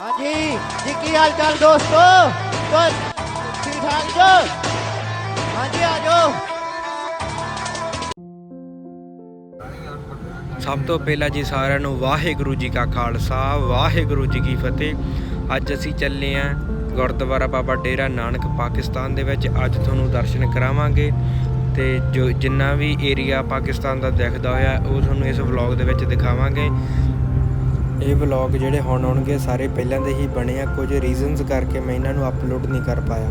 ਹਾਂਜੀ, ਜੀ ਕੀ ਹਾਲ ਚਾਲ ਦੋਸਤੋ? ਬਸ ਠੀਕ ਠਾਕ ਜੋ? ਹਾਂਜੀ, ਆ ਜਾਓ। ਸਭ ਤੋਂ ਪਹਿਲਾਂ ਜੀ ਸਾਰਿਆਂ ਨੂੰ ਵਾਹਿਗੁਰੂ ਜੀ ਕਾ ਖਾਲਸਾ, ਵਾਹਿਗੁਰੂ ਜੀ ਕੀ ਫਤਿਹ। ਅੱਜ ਅਸੀਂ ਚੱਲੇ ਆਂ ਗੁਰਦੁਆਰਾ ਬਾਬਾ ਡੇਰਾ ਨਾਨਕ, ਪਾਕਿਸਤਾਨ ਦੇ ਵਿੱਚ। ਅੱਜ ਤੁਹਾਨੂੰ ਦਰਸ਼ਨ ਕਰਾਵਾਂਗੇ ਤੇ ਜੋ ਜਿੰਨਾ ਵੀ ਏਰੀਆ ਪਾਕਿਸਤਾਨ ਦਾ ਦਿਖਦਾ ਹੋਇਆ, ਉਹ ਤੁਹਾਨੂੰ ਇਸ ਵਲੌਗ ਦੇ ਵਿੱਚ ਦਿਖਾਵਾਂਗੇ। ਇਹ ਵਲੌਗ ਜਿਹੜੇ ਹੁਣ ਆਉਣਗੇ ਸਾਰੇ ਪਹਿਲਾਂ ਦੇ ਹੀ ਬਣੇ ਆ, ਕੁਝ ਰੀਜ਼ਨਸ ਕਰਕੇ ਮੈਂ ਇਹਨਾਂ ਨੂੰ ਅਪਲੋਡ ਨਹੀਂ ਕਰ ਪਾਇਆ।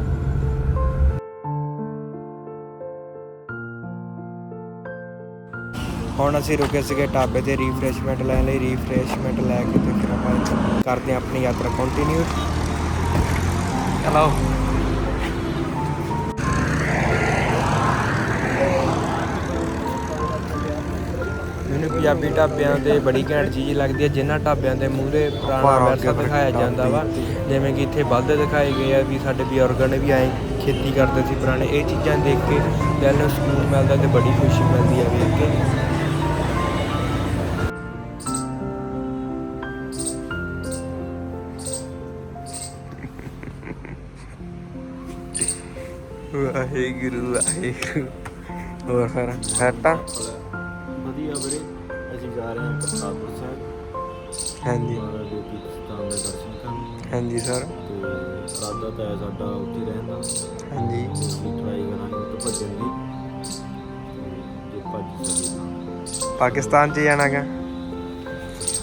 ਹੁਣ ਅਸੀਂ ਰੁਕੇ ਸੀਗੇ ਢਾਬੇ ਤੇ ਰੀਫਰੈਸ਼ਮੈਂਟ ਲੈਣ ਲਈ ਰੀਫਰੈਸ਼ਮੈਂਟ ਲੈ ਕੇ ਤੇ ਫਿਰ ਆਪਾਂ ਕਰਦੇ ਹਾਂ ਆਪਣੀ ਯਾਤਰਾ। ਕੰਟੀਨਿਊ ਚਲੋ ਪੰਜਾਬੀ ਢਾਬਿਆਂ ਤੇ ਬੜੀ ਘੈਂਟ ਚੀਜ਼ ਲੱਗਦੀ ਹੈ ਜਿਨ੍ਹਾਂ ਢਾਬਿਆਂ ਦੇ ਮੂਹਰੇ ਪੁਰਾਣਾ ਵਿਰਸਾ ਦਿਖਾਇਆ ਜਾਂਦਾ ਵਾ। ਜਿਵੇਂ ਕਿ ਇੱਥੇ ਬਲਦ ਦਿਖਾਏ ਗਏ ਆ ਵੀ ਸਾਡੇ ਬਜ਼ੁਰਗਾਂ ਨੇ ਵੀ ਐਂ ਖੇਤੀ ਕਰਦੇ ਸੀ ਪੁਰਾਣੇ। ਇਹ ਚੀਜ਼ਾਂ ਦੇਖ ਕੇ ਦਿਲ ਨੂੰ ਸਕੂਨ ਮਿਲਦਾ ਤੇ ਬੜੀ ਖੁਸ਼ੀ ਮਿਲਦੀ ਆ ਵੇਖ ਕੇ। ਵਾਹਿਗੁਰੂ ਵਾਹਿਗੁਰੂ। ਹੋਰ ਫਿਰ ਹਟਾ ਹਾਂਜੀ। ਮਹਾਰਾਜ ਦੇ ਪਾਕਿਸਤਾਨ ਦੇ ਦਰਸ਼ਨ ਕਰਨ ਹਾਂਜੀ ਸਰ। ਤੇ ਇਰਾਦਾ ਤਾਂ ਹੈ ਸਾਡਾ ਉੱਥੇ ਰਹਿਣ ਦਾ। ਹਾਂਜੀ। ਅਸੀਂ ਟਰਾਈ ਕਰਾਂਗੇ ਉੱਥੇ ਭੱਜਣ ਦੀ। ਤੇ ਜੇ ਭੱਜ ਸਕੀ ਪਾਕਿਸਤਾਨ ਚ ਜਾਣਾਗਾ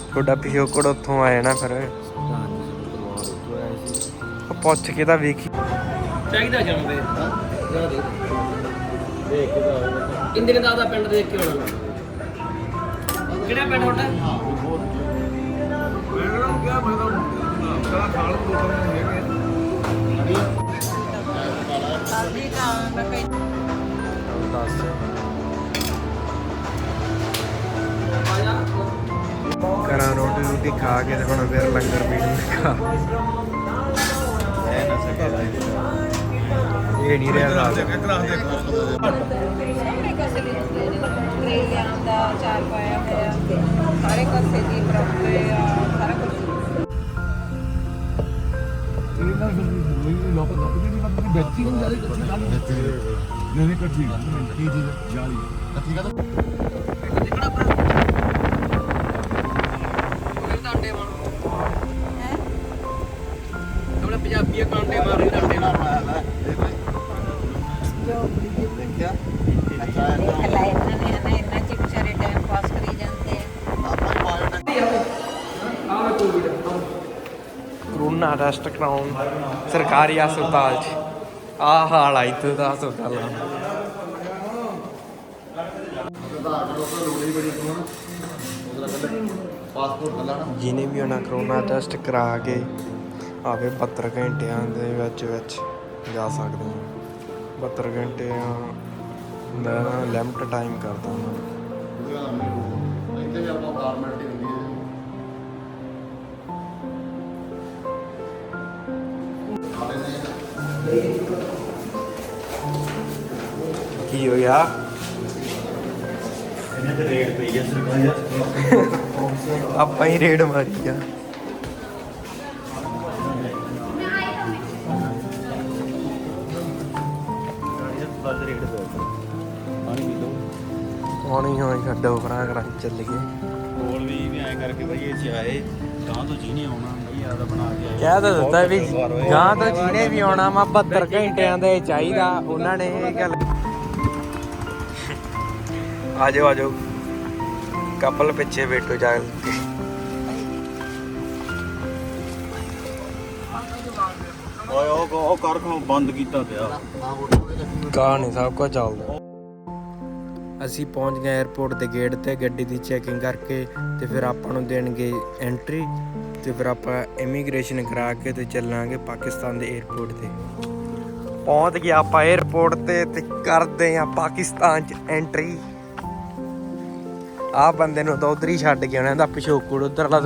ਤੁਹਾਡਾ ਪਿਛੋਕੜ ਉੱਥੋਂ ਆਇਆ ਨਾ ਫਿਰ। ਹਾਂਜੀ ਸਾਡੇ ਪਰਿਵਾਰ ਉੱਥੋਂ ਆਏ ਸੀ। ਉਹ ਪੁੱਛ ਕੇ ਤਾਂ ਵੇਖੀ। ਚਾਹੀਦਾ ਜਨਮ ਦੇ। ਦੇਖ ਕੇ ਤਾਂ ਦਾ ਦਾ ਪਿੰਡ ਦੇਖ ਕੇ ਆਉਣਾ। ਕਿਹੜਾ ਪਿੰਡ ਤੁਹਾਡਾ? ਦੱਸ ਕਰਾਂ ਰੋਟੀ ਰੋਟੀ ਖਾ ਕੇ ਤੇ ਹੁਣ ਫਿਰ ਲੰਗਰ ਪੀਣ ਇਹ ਨਹੀਂ ਰਿਹਾ ਰਾਤ ਸਾਰੇ ਕਸੇ ਦੇ ਕਰੇਲਿਆਂ ਦਾ। ਚਾਰ ਪਾਇਆ ਹੋਇਆ। ਸਾਰੇ ਕਸੇ ਦੀ ਬਰਫੇ ਆ ਸਾਰਾ ਕੁਝ ਆਪਣੇ ਕਰੋਨਾ ਟੈਸਟ ਕਰਾਉਣ। ਸਰਕਾਰੀ ਹਸਪਤਾਲ 'ਚ। ਆ ਹਾਲ ਆ ਇੱਥੇ ਦਾ ਹਸਪਤਾਲ ਦਾ। ਜਿਹਨੇ ਵੀ ਉਹਨਾਂ ਕਰੋਨਾ ਟੈਸਟ ਕਰਾ ਕੇ ਆਵੇ 72 ਘੰਟਿਆਂ ਦੇ ਵਿੱਚ ਵਿੱਚ ਜਾ ਸਕਦੇ ਹਾਂ 72 ਘੰਟਿਆਂ ਦਾ ਲਿਮਟ ਟਾਈਮ ਕਰਦਾ। ਉਹਨਾਂ ਕੀ ਹੋ ਗਿਆ? ਇਹਨਾਂ ਤੇ ਰੇਟ ਪਈ ਹੈ ਸਰਕਾਰੀ ਆਪਾਂ ਹੀ ਰੇਡ ਮਾਰੀ ਆ। ਪਾਣੀ ਪੀ ਲਓ ਹੁਣ ਹੀ ਹੁਣ ਛੱਡੋ ਪਰਾਂ ਕਰਾਂ ਚੱਲ ਗਏ ਕੋਲ ਵੀ ਵੀ ਐਂ ਕਰਕੇ ਬਈ ਇਹ ਚ ਆਏ ਗਾਂ ਤੋਂ ਜੀ ਨਹੀਂ ਆਉਣਾ। ਕਹਿ ਤਾਂ ਦਿੱਤਾ ਵੀ ਗਾਂ ਤੋਂ ਜਿਹਨੇ ਵੀ ਆਉਣਾ ਵਾ 72 ਘੰਟਿਆਂ ਦੇ ਚਾਹੀਦਾ ਉਹਨਾਂ ਨੇ ਇਹ ਗੱਲ ਆ ਜਾਓ ਆ ਜਾਓ। ਕਪਲ ਪਿੱਛੇ ਬੈਠੋ ਜਾ ਓਏ ਉਹ ਉਹ ਕਰ ਬੰਦ ਕੀਤਾ ਪਿਆ ਕਾ ਨਹੀਂ ਸਭ ਕੁਝ ਚੱਲਦਾ। ਅਸੀਂ ਪਹੁੰਚ ਗਏ 에어ਪੋਰਟ ਦੇ ਗੇਟ ਤੇ ਗੱਡੀ ਦੀ ਚੈਕਿੰਗ ਕਰਕੇ ਤੇ ਫਿਰ ਆਪਾਂ ਨੂੰ ਦੇਣਗੇ ਐਂਟਰੀ ਤੇ ਫਿਰ ਆਪਾਂ ਇਮੀਗ੍ਰੇਸ਼ਨ ਕਰਾ ਕੇ ਤੇ ਚੱਲਾਂਗੇ ਪਾਕਿਸਤਾਨ ਦੇ 에ਅਰਪੋਰਟ ਤੇ। ਪਹੁੰਚ ਗਿਆ ਆਪਾਂ 에ਅਰਪੋਰਟ ਤੇ ਤੇ ਕਰਦੇ ਆ ਪਾਕਿਸਤਾਨ ਚ ਐਂਟਰੀ ਆ ਬੰਦੇ ਨੂੰ ਤਾਂ ਉਧਰ ਹੀ ਛੱਡ ਕੇ ਆਉਣਾ, ਇਹਦਾ ਪਿਛੋਕੜ ਉਧਰਲਾ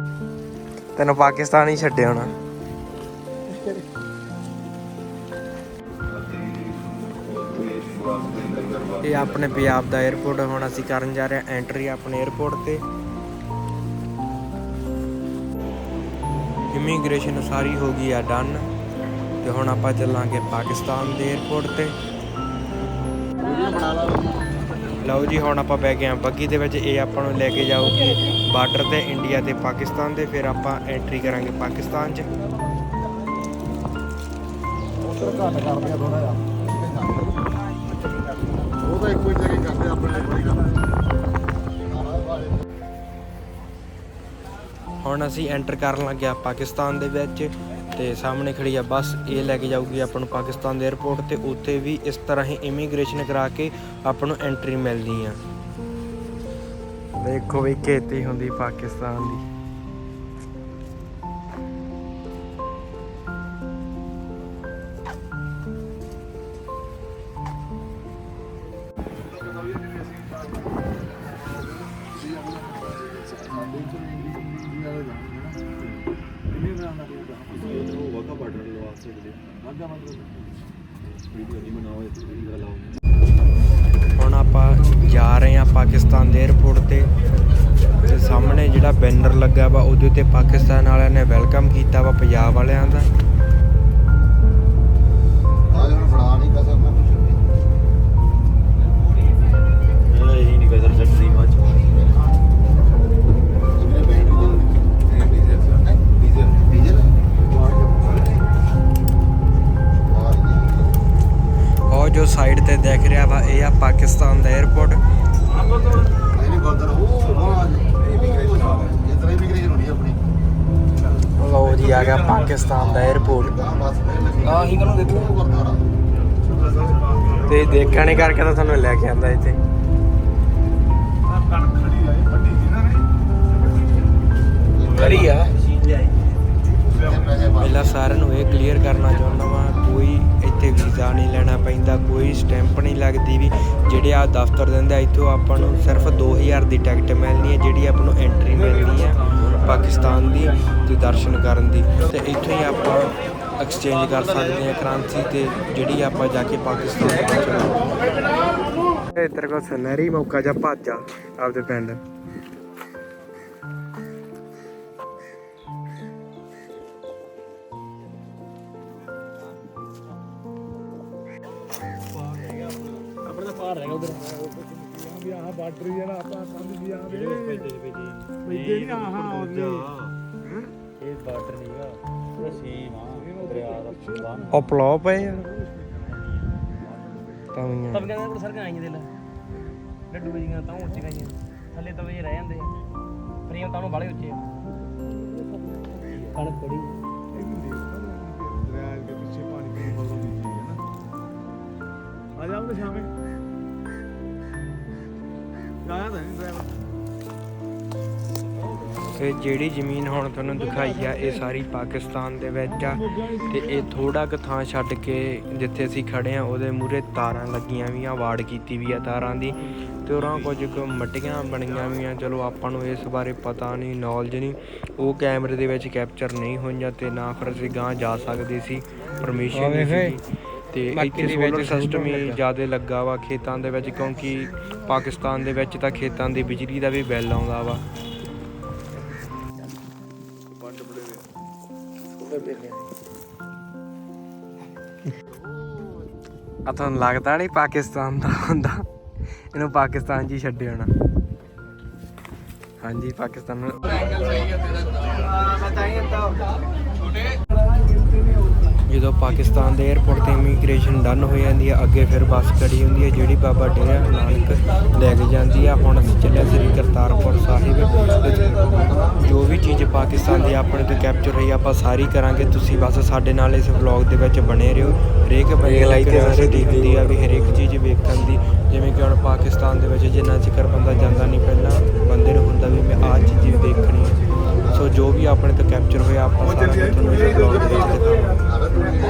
ਤੈਨੂੰ ਪਾਕਿਸਤਾਨ ਹੀ ਛੱਡਿਆ ਹੋਣਾ। ਇਹ ਆਪਣੇ ਪੰਜਾਬ ਦਾ 에ਅਰਪੋਰਟ ਹੁਣ ਅਸੀਂ ਕਰਨ ਜਾ ਰਹੇ ਆ ਐਂਟਰੀ ਆਪਣੇ 에ਅਰਪੋਰਟ ਤੇ। ਇਮੀਗ੍ਰੇਸ਼ਨ ਸਾਰੀ ਹੋ ਗਈ ਆ ਡਨ ਤੇ ਹੁਣ ਆਪਾਂ ਚੱਲਾਂਗੇ ਪਾਕਿਸਤਾਨ ਦੇ 에ਅਰਪੋਰਟ ਤੇ। ਲਓ ਜੀ, ਹੁਣ ਆਪਾਂ ਬੈ ਗਏ ਆ ਬੱਗੀ ਦੇ ਵਿੱਚ। ਇਹ ਆਪਾਂ ਨੂੰ ਲੈ ਕੇ ਜਾਊਗੀ ਬਾਰਡਰ ਤੇ ਇੰਡੀਆ ਤੇ ਪਾਕਿਸਤਾਨ ਦੇ ਫਿਰ ਆਪਾਂ ਐਂਟਰੀ ਕਰਾਂਗੇ ਪਾਕਿਸਤਾਨ 'ਚ। ਉਹ ਤਾਂ ਇੱਕੋ ਹੀ ਜਗ੍ਹਾ ਕਰਦੇ ਆਪਣੇ ਲਈ ਕੋਈ ਗੱਲ ਹੁਣ ਅਸੀਂ ਐਂਟਰ ਕਰਨ ਲੱਗੇ ਆ ਪਾਕਿਸਤਾਨ ਦੇ ਵਿੱਚ ਤੇ ਸਾਹਮਣੇ ਖੜੀ ਆ ਬੱਸ, ਇਹ ਲੈ ਕੇ ਜਾਊਗੀ ਆਪਾਂ ਨੂੰ ਪਾਕਿਸਤਾਨ ਦੇ 에ਅਰਪੋਰਟ ਤੇ ਉੱਥੇ ਵੀ ਇਸ ਤਰ੍ਹਾਂ ਹੀ ਇਮੀਗ੍ਰੇਸ਼ਨ ਕਰਾ ਕੇ ਆਪਾਂ ਨੂੰ ਐਂਟਰੀ ਮਿਲਦੀ ਆ। ਦੇਖੋ ਵੀ ਖੇਤੀ ਹੁੰਦੀ ਪਾਕਿਸਤਾਨ ਦੀ। ਵਾਗਾ ਬਾਰਡਰ ਲਵਾ ਸਕਦੇ ਵਾਗਾ ਮਤਲਬ ਵੀਡੀਓ ਨਹੀਂ ਬਣਾਓ ਇਸ ਵੀਡੀਓ ਲਾਓ ਹੁਣ ਆਪਾਂ ਜਾ ਰਹੇ ਹਾਂ ਪਾਕਿਸਤਾਨ ਦੇ 에ਅਰਪੋਰਟ ਤੇ। ਤੇ ਸਾਹਮਣੇ ਜਿਹੜਾ ਬੈਨਰ ਲੱਗਾ ਵਾ, ਉਹਦੇ ਉੱਤੇ ਪਾਕਿਸਤਾਨ ਵਾਲਿਆਂ ਨੇ ਵੈਲਕਮ ਕੀਤਾ ਵਾ, ਪੰਜਾਬ ਵਾਲਿਆਂ ਦਾ। ਇਹ ਆ ਪਾਕਿਸਤਾਨ ਦਾ 에ਅਰਪੋਰਟ ਲਓ ਜੀ ਆ ਗਿਆ ਪਾਕਿਸਤਾਨ ਦਾ 에ਅਰਪੋਰਟ ਆ ਹੀ ਕਨੂੰ ਦੇਖੋ ਤੇ ਦੇਖਣੇ ਕਰਕੇ ਤਾਂ ਤੁਹਾਨੂੰ ਲੈ ਕੇ ਆਂਦਾ ਇੱਥੇ। ਕਰੀ ਆ? ਪਹਿਲਾਂ ਸਾਰਿਆਂ ਨੂੰ ਇਹ ਕਲੀਅਰ ਕਰਨਾ ਚਾਹੁੰਦਾ ਵਾਂ, ਕੋਈ ਇੱਥੇ ਵੀਜ਼ਾ ਨਹੀਂ ਲੈਣਾ ਪੈਂਦਾ, ਕੋਈ ਸਟੈਂਪ ਨਹੀਂ ਲੱਗਦੀ ਵੀ, ਜਿਹੜੇ ਆ ਦਫ਼ਤਰ ਦਿੰਦੇ, ਇੱਥੋਂ ਆਪਾਂ ਨੂੰ ਸਿਰਫ 2000 ਦੀ ਟਿਕਟ ਮਿਲਣੀ ਹੈ, ਜਿਹੜੀ ਆਪਾਂ ਨੂੰ ਐਂਟਰੀ ਮਿਲਣੀ ਹੈ ਪਾਕਿਸਤਾਨ ਦੀ ਤੇ ਦਰਸ਼ਨ ਕਰਨ ਦੀ। ਤੇ ਇੱਥੋਂ ਹੀ ਆਪਾਂ ਐਕਸਚੇਂਜ ਕਰ ਸਕਦੇ ਹਾਂ ਕਰੰਸੀ ਤੇ, ਜਿਹੜੀ ਆਪਾਂ ਜਾ ਕੇ ਪਾਕਿਸਤਾਨ ਪਹੁੰਚਣਾ। ਇਹ ਤੇਰੇ ਕੋਲ ਮੌਕਾ ਜਾਂ ਭੱਜ, ਆਪਦੇ ਪਿੰਡ। ਬਾਰਡਰ ਜਿਹੜਾ ਆਪਾਂ ਕੰਧ ਦੀ ਆ ਵੇ ਭੇਜੇ ਨਹੀਂ ਆਹ ਉਹਨੇ ਇਹ ਬਾਰਡਰ ਨਹੀਂਗਾ ਉਹ ਸੀਮ ਆ ਦਰਿਆ ਦਾ ਬੰਨ ਉਹ ਪਲੋ ਪਏ ਆ। ਤਵੀਆਂ। ਤਬ ਕਹਿੰਦੇ ਕੋਲ ਸਰਕਾਂ ਆਈਆਂ ਦੇ ਲੈ। ਲੱਡੂ ਜੀਆਂ ਤਾਂ ਉੱਚ ਗਈਆਂ ਥੱਲੇ ਤਵੇ ਰਹਿ ਜਾਂਦੇ ਆ। ਫਰੀਆਂ ਤਾਂ ਬਾਲੇ ਉੱਚੇ ਆ। ਕਣਕ ਦਰਿਆ ਦੇ ਪਿੱਛੇ ਪਾਣੀ ਪੀਣ ਵਾਲਾ ਨਹੀਂ ਹੈ ਨਾ। ਆ ਜਾ ਉਹਨੇ ਸ਼ਾਮੇ ਗਾਇਆ ਤਾਂ ਨਹੀਂ ਡਰਾਈਵਰ ਤੇ ਜਿਹੜੀ ਜ਼ਮੀਨ ਹੁਣ ਤੁਹਾਨੂੰ ਦਿਖਾਈ ਆ ਇਹ ਸਾਰੀ ਪਾਕਿਸਤਾਨ ਦੇ ਵਿੱਚ ਆ। ਤੇ ਇਹ ਥੋੜਾ ਕੁ ਥਾਂ ਛੱਡ ਕੇ ਜਿੱਥੇ ਅਸੀਂ ਖੜੇ ਆ ਉਹਦੇ ਮੂਰੇ ਤਾਰਾਂ ਲੱਗੀਆਂ ਵੀਆਂ ਵਾੜ ਕੀਤੀ ਵੀ ਆ ਤਾਰਾਂ ਦੀ। ਤੇ ਉਰਾਂ ਕੁਝ ਕੁ ਮੱਟੀਆਂ ਬਣੀਆਂ ਵੀਆਂ ਚਲੋ ਆਪਾਂ ਨੂੰ ਇਸ ਬਾਰੇ ਪਤਾ ਨਹੀਂ ਨੌਲੇਜ ਨਹੀਂ। ਉਹ ਕੈਮਰੇ ਦੇ ਵਿੱਚ ਕੈਪਚਰ ਨਹੀਂ ਹੋਈਆਂ ਤੇ ਨਾ ਫਿਰ ਅਸੀਂ ਗਾਂ ਜਾ ਸਕਦੇ ਸੀ। ਪਰਮਿਸ਼ਨ ਨਹੀਂ ਸੀ ਤੇ ਇੱਥੇ ਸੋਲਰ ਸਿਸਟਮ ਹੀ ਜ਼ਿਆਦਾ ਲੱਗਾ ਵਾ ਖੇਤਾਂ ਦੇ ਵਿੱਚ ਕਿਉਂਕਿ ਪਾਕਿਸਤਾਨ ਦੇ ਵਿੱਚ ਤਾਂ ਖੇਤਾਂ ਦੀ ਬਿਜਲੀ ਦਾ ਵੀ ਬਿੱਲ ਆਉਂਦਾ ਵਾ। ਆ ਤੁਹਾਨੂੰ ਲੱਗਦਾ ਨਹੀਂ ਪਾਕਿਸਤਾਨ ਦਾ ਹੁੰਦਾ? ਇਹਨੂੰ ਪਾਕਿਸਤਾਨ ਹੀ ਛੱਡਿਆ ਹੋਣਾ ਹਾਂਜੀ ਪਾਕਿਸਤਾਨ ਨੂੰ ਜਦੋਂ ਪਾਕਿਸਤਾਨ ਦੇ 에ਅਰਪੋਰਟ ਤੇ ਇਮੀਗ੍ਰੇਸ਼ਨ ਡਨ ਹੋ ਜਾਂਦੀ ਹੈ ਅੱਗੇ ਫਿਰ ਬੱਸ ਖੜੀ ਹੁੰਦੀ ਹੈ ਜਿਹੜੀ ਬਾਬਾ ਡੇਰਾ ਨਾਨਕ ਲੈ ਕੇ ਜਾਂਦੀ ਆ ਹੁਣ ਅਸੀਂ ਚੱਲੇ ਸ੍ਰੀ ਕਰਤਾਰਪੁਰ ਸਾਹਿਬ। ਜੋ ਵੀ ਚੀਜ਼ ਪਾਕਿਸਤਾਨ ਦੀ ਆਪਣੇ ਤੋਂ ਕੈਪਚਰ ਹੋਈ ਆਪਾਂ ਸਾਰੀ ਕਰਾਂਗੇ। ਤੁਸੀਂ ਬਸ ਸਾਡੇ ਨਾਲ ਇਸ ਵਲੌਗ ਦੇ ਵਿੱਚ ਬਣੇ ਰਹੋ। ਹਰੇਕ ਬੰਦੇ ਲਈ ਕਿਉਰਿਓਸਿਟੀ ਹੁੰਦੀ ਆ ਵੀ ਹਰੇਕ ਚੀਜ਼ ਵੇਖਣ ਦੀ। ਜਿਵੇਂ ਕਿ ਹੁਣ ਪਾਕਿਸਤਾਨ ਦੇ ਵਿੱਚ ਜਿੰਨਾ ਚਿਕਰ ਬੰਦਾ ਜਾਂਦਾ ਨਹੀਂ ਪਹਿਲਾਂ ਬੰਦੇ ਨੂੰ ਹੁੰਦਾ ਵੀ ਮੈਂ ਆਹ ਚੀਜ਼ ਦੇਖਣੀ ਹੈ। ਸੋ ਜੋ ਵੀ ਆਪਣੇ ਤੋਂ ਕੈਪਚਰ ਹੋਇਆ ਆਪਾਂ ਸਾਰਾ ਕੁਝ ਤੁਹਾਨੂੰ ਇਸ ਵਲੌਗ ਦੇ ਵਿੱਚ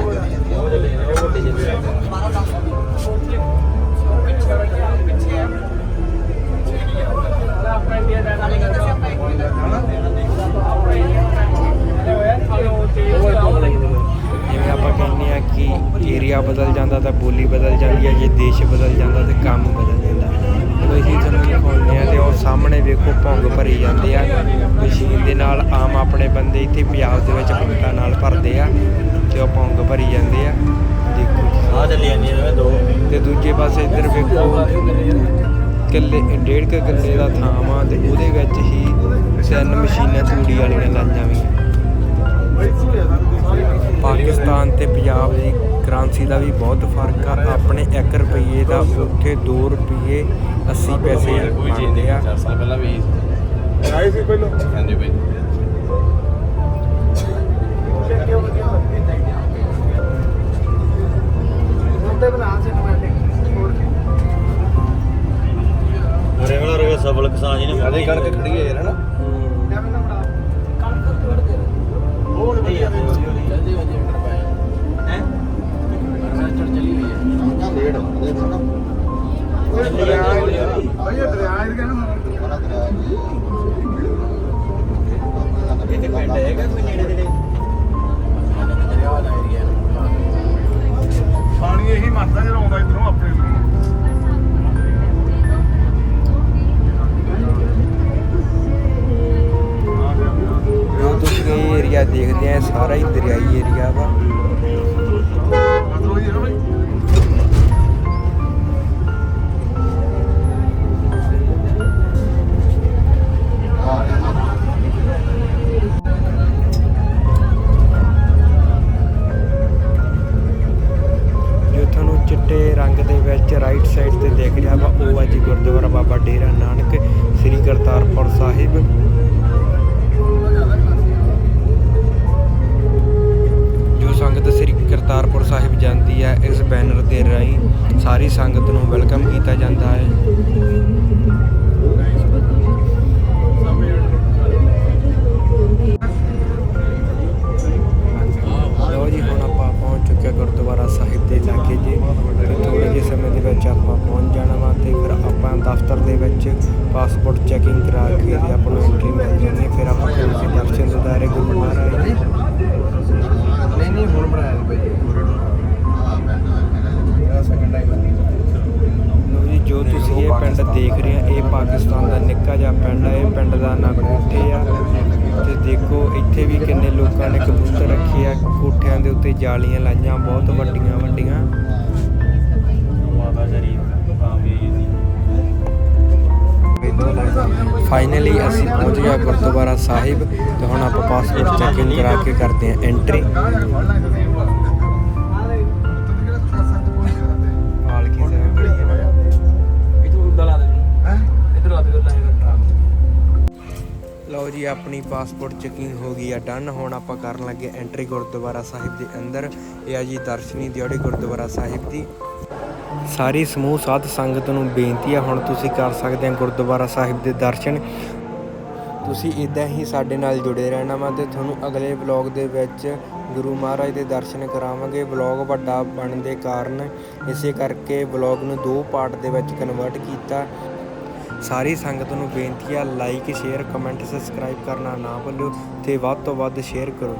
ਜਿਵੇਂ ਆਪਾਂ ਕਹਿੰਦੇ ਆ ਕਿ ਏਰੀਆ ਬਦਲ ਜਾਂਦਾ ਤਾਂ ਬੋਲੀ ਬਦਲ ਜਾਂਦੀ ਹੈ ਜੇ ਦੇਸ਼ ਬਦਲ ਜਾਂਦਾ ਤਾਂ ਕੰਮ ਬਦਲ ਜਾਂਦਾ। ਅਸੀਂ ਤੁਹਾਨੂੰ ਦਿਖਾਉਂਦੇ ਆ ਤੇ ਉਹ ਸਾਹਮਣੇ ਵੇਖੋ ਭੁੰਗ ਭਰੀ ਜਾਂਦੇ ਆ। ਮਸ਼ੀਨ ਦੇ ਨਾਲ ਆਮ ਆਪਣੇ ਬੰਦੇ ਇੱਥੇ ਪੰਜਾਬ ਦੇ ਵਿੱਚ ਭੁੰਗਾਂ ਨਾਲ ਭਰਦੇ ਆ ਤੇ ਉਹ ਭੁੰਗ ਭਰੀ ਜਾਂਦੇ ਆ। ਦੇਖੋ ਆ ਚੱਲੀ ਜਾਂਦੀ ਨੇ ਦੋ। ਤੇ ਦੂਜੇ ਪਾਸੇ ਇੱਧਰ ਵੇਖੋ ਕਿੱਲੇ ਡੇਢ ਕੁ ਕਿੱਲੇ ਦਾ ਥਾਂ ਵਾ ਤੇ ਉਹਦੇ ਵਿੱਚ ਹੀ ਤਿੰਨ ਮਸ਼ੀਨਾਂ ਤੂੜੀ ਵਾਲੀਆਂ ਲਾਈਆਂ ਵੀ ਪਾਕਿਸਤਾਨ ਤੇ ਪੰਜਾਬ ਦੀ ਕਰੰਸੀ ਦਾ ਵੀ ਬਹੁਤ ਫ਼ਰਕ ਆ। ਆਪਣੇ 1 ਰੁਪਏ ਦਾ ਉੱਥੇ 2 ਰੁਪਏ 80 ਪੈਸੇ ਬਣਦੇ ਆ। 4 ਸਾਲ ਪਹਿਲਾਂ ਵੀ ਆਏ ਸੀ ਪਹਿਲਾਂ? ਹਾਂਜੀ ਬਈ। ਮਰੇ ਵਾਲਾ ਰਗਾ ਸਫਲ ਕਿਸਾਨ ਜੀ ਨੇ। ਆਦੇ ਕਣਕ ਖੜੀ ਹੈ ਯਾਰ ਹਨਾ ਇਹ ਤੇ ਪਿੰਡ ਹੈਗਾ ਕੋਈ ਨੇੜੇ ਤੇੜੇ ਪਾਣੀ ਇਹੀ ਮਰਦਾ ਜਦੋਂ ਆਉਂਦਾ ਇਧਰੋਂ ਆਪਣੇ ਨੂੰ ਤੁਸੀਂ ਏਰੀਆ ਦੇਖਦੇ ਆ, ਸਾਰਾ ਹੀ ਦਰਿਆਈ ਏਰੀਆ ਵਾ। ਦੇਖ ਰਹੇ ਆ ਇਹ ਪਾਕਿਸਤਾਨ ਦਾ ਨਿੱਕਾ ਜਿਹਾ ਪਿੰਡ ਆ, ਇਹ ਪਿੰਡ ਦਾ ਨਾਂ ਕੋਠੇ ਆ। ਤੇ ਦੇਖੋ, ਇੱਥੇ ਵੀ ਕਿੰਨੇ ਲੋਕਾਂ ਨੇ ਕਬੂਤਰ ਰੱਖੇ ਆ, ਕੋਠਿਆਂ ਦੇ ਉੱਤੇ ਜਾਲੀਆਂ ਲਾਈਆਂ, ਬਹੁਤ ਵੱਡੀਆਂ ਵੱਡੀਆਂ। ਫਾਈਨਲੀ ਅਸੀਂ ਪਹੁੰਚ ਗਏ ਗੁਰਦੁਆਰਾ ਸਾਹਿਬ, ਤੇ ਹੁਣ ਆਪਾਂ ਪਾਸਪੋਰਟ ਚੈਕਿੰਗ ਕਰਾ ਕੇ ਕਰਦੇ ਹਾਂ ਐਂਟਰੀ ਜੀ ਆਪਣੀ ਪਾਸਪੋਰਟ ਚੈਕਿੰਗ ਹੋ ਗਈ ਆ ਡਨ ਹੁਣ ਆਪਾਂ ਕਰਨ ਲੱਗੇ ਐਂਟਰੀ ਗੁਰਦੁਆਰਾ ਸਾਹਿਬ ਦੇ ਅੰਦਰ। ਇਹ ਆ ਜੀ ਦਰਸ਼ਨੀ ਦਿਹਾੜੇ ਗੁਰਦੁਆਰਾ ਸਾਹਿਬ ਦੀ। ਸਾਰੀ ਸਮੂਹ ਸਾਧ ਸੰਗਤ ਨੂੰ ਬੇਨਤੀ ਆ, ਹੁਣ ਤੁਸੀਂ ਕਰ ਸਕਦੇ ਆ ਗੁਰਦੁਆਰਾ ਸਾਹਿਬ ਦੇ ਦਰਸ਼ਨ। ਤੁਸੀਂ ਇਦਾਂ ਹੀ ਸਾਡੇ ਨਾਲ ਜੁੜੇ ਰਹਿਣਾ ਵਾ ਤੇ ਤੁਹਾਨੂੰ ਅਗਲੇ ਵਲੌਗ ਦੇ ਵਿੱਚ ਗੁਰੂ ਮਹਾਰਾਜ ਦੇ ਦਰਸ਼ਨ ਕਰਾਵਾਂਗੇ। ਵਲੌਗ ਵੱਡਾ ਬਣਨ ਦੇ ਕਾਰਨ ਇਸੇ ਕਰਕੇ ਵਲੌਗ ਨੂੰ ਦੋ ਪਾਰਟ ਦੇ ਵਿੱਚ ਕਨਵਰਟ ਕੀਤਾ। ਸਾਰੀ ਸੰਗਤ ਨੂੰ ਬੇਨਤੀ ਆ ਲਾਈਕ ਸ਼ੇਅਰ ਕਮੈਂਟ ਸਬਸਕ੍ਰਾਈਬ ਕਰਨਾ ਨਾ ਭੁੱਲਿਓ ਤੇ ਵੱਧ ਤੋਂ ਵੱਧ ਸ਼ੇਅਰ ਕਰੋ।